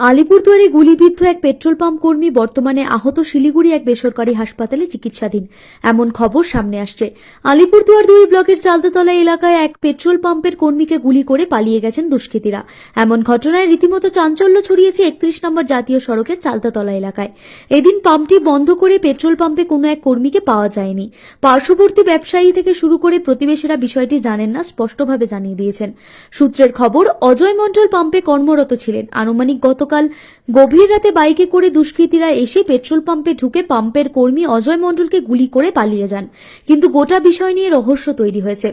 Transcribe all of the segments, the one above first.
আলিপুরদুয়ারে গুলিবিদ্ধ এক petrol pump কর্মী বর্তমানে আহত শিলিগুড়ি এক বেসরকারি হাসপাতালে চিকিৎসাধীন। এমন খবর সামনে আসছে। আলিপুরদুয়ার দুই ব্লকের চালতাতলা এলাকায় এক পেট্রোল পাম্পের কর্মীকে গুলি করে পালিয়ে গেছেন দুষ্কৃতীরা। এমন ঘটনায় রীতিমতো চাঞ্চল্য ছড়িয়েছে একত্রিশ নম্বর জাতীয় সড়কের চালতাতলা এলাকায়। এদিন পাম্পটি বন্ধ করে পেট্রোল পাম্পে কোনো এক কর্মীকে পাওয়া যায়নি। পার্শ্ববর্তী ব্যবসায়ী থেকে শুরু করে প্রতিবেশীরা বিষয়টি জানেন না, স্পষ্টভাবে জানিয়ে দিয়েছেন। সূত্রের খবর, অজয় মণ্ডল পাম্পে কর্মরত ছিলেন। আনুমানিক গতকাল গভীর রাতে বাইকে করে দুষ্কৃতীরা এসে পেট্রোল পাম্পে ঢুকে পাম্পের কর্মী অজয় মণ্ডলকে গুলি করে পালিয়ে যান। কিন্তু গোটা বিষয় নিয়ে রহস্য তৈরি হয়েছে।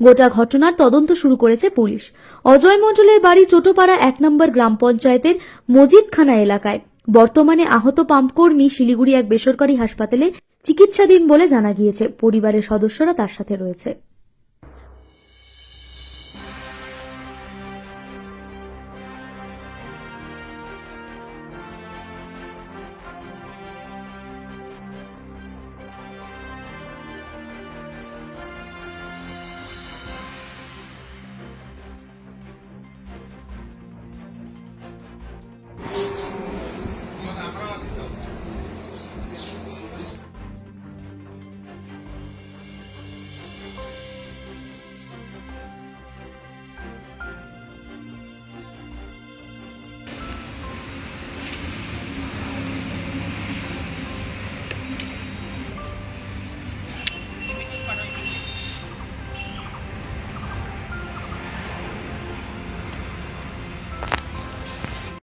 গোটা ঘটনার তদন্ত শুরু করেছে পুলিশ। অজয় মণ্ডলের বাড়ি চোটোপাড়া এক নম্বর গ্রাম পঞ্চায়েতের মজিদখানা এলাকায়। বর্তমানে আহত পাম্প কর্মী শিলিগুড়ি এক বেসরকারি হাসপাতালে চিকিৎসাধীন বলে জানা গিয়েছে। পরিবারের সদস্যরা তার সাথে রয়েছে।